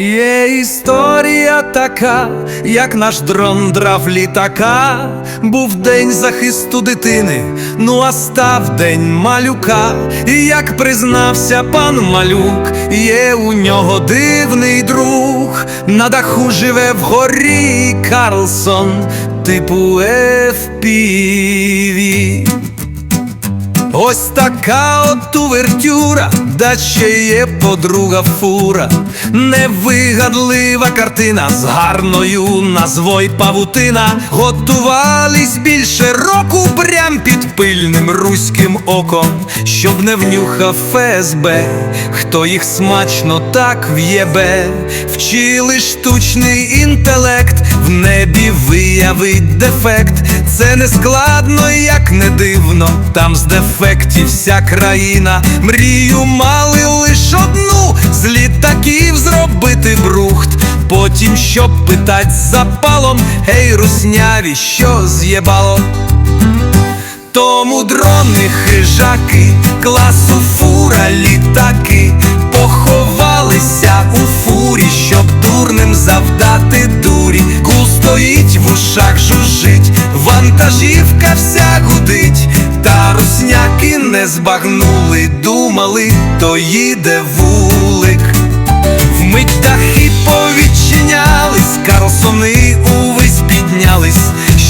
Є історія така, як наш дрон драв літака. Був день захисту дитини, ну а став день малюка. І як признався пан малюк, є у нього дивний друг. На даху живе вгорі Карлсон, типу FPV. Ось така от увертюра, да ще є подруга фура, невигадлива картина з гарною назвою павутина. Готувались більше року прям під пильним руським оком, щоб не внюхав ФСБ, хто їх смачно так в'єбе, вчили штучний інтелект, в небі виявить дефект. Це не складно, як не дивно, там з дефектів вся країна. Мрію мали лиш одну з літаків зробити брухт. Потім, щоб питать запалом, гей, русняві, що з'єбало. Тому дрони хижаки, класу фура літаки поховалися у фурі, щоб дурним завдати стоїть в ушах жужжить, вантажівка вся гудить, та русняки не збагнули, думали, то їде вулик. Вмить дахи повідчинялись, Карлсони увесь піднялись,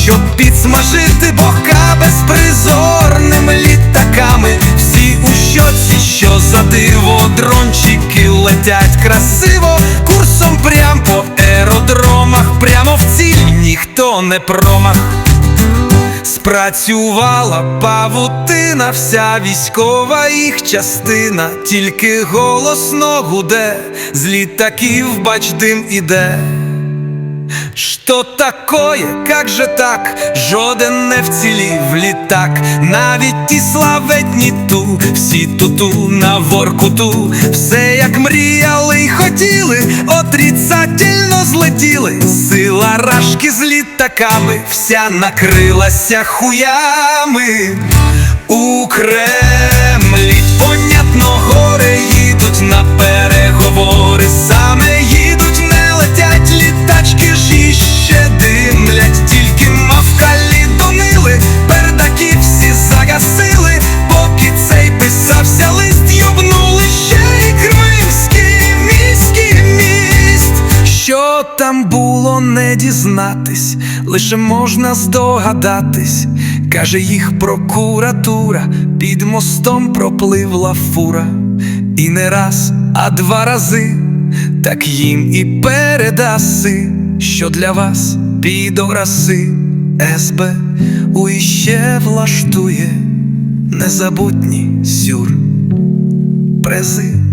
щоб підсмажити бока безпризорними літаками. Всі у щоці, що за диво, дрончики летять красиво, курсом прям по аеродромах, прямо в ціль ніхто не промах. Спрацювала павутина, вся військова їх частина, тільки голосно гуде, з літаків бач дим іде. Що такое, как же так? Жоден не вцілів літак, навіть ті славетні ту, всі туту на воркуту, все як мріяли й хотіли, отрицательно злетіли. Сила рашки з літаками, вся накрилася хуями. У Що там було не дізнатись, лише можна здогадатись. Каже їх прокуратура, під мостом пропливла фура. І не раз, а два рази, так їм і передаси, що для вас підораси СБ уіще влаштує незабутні сюр прези.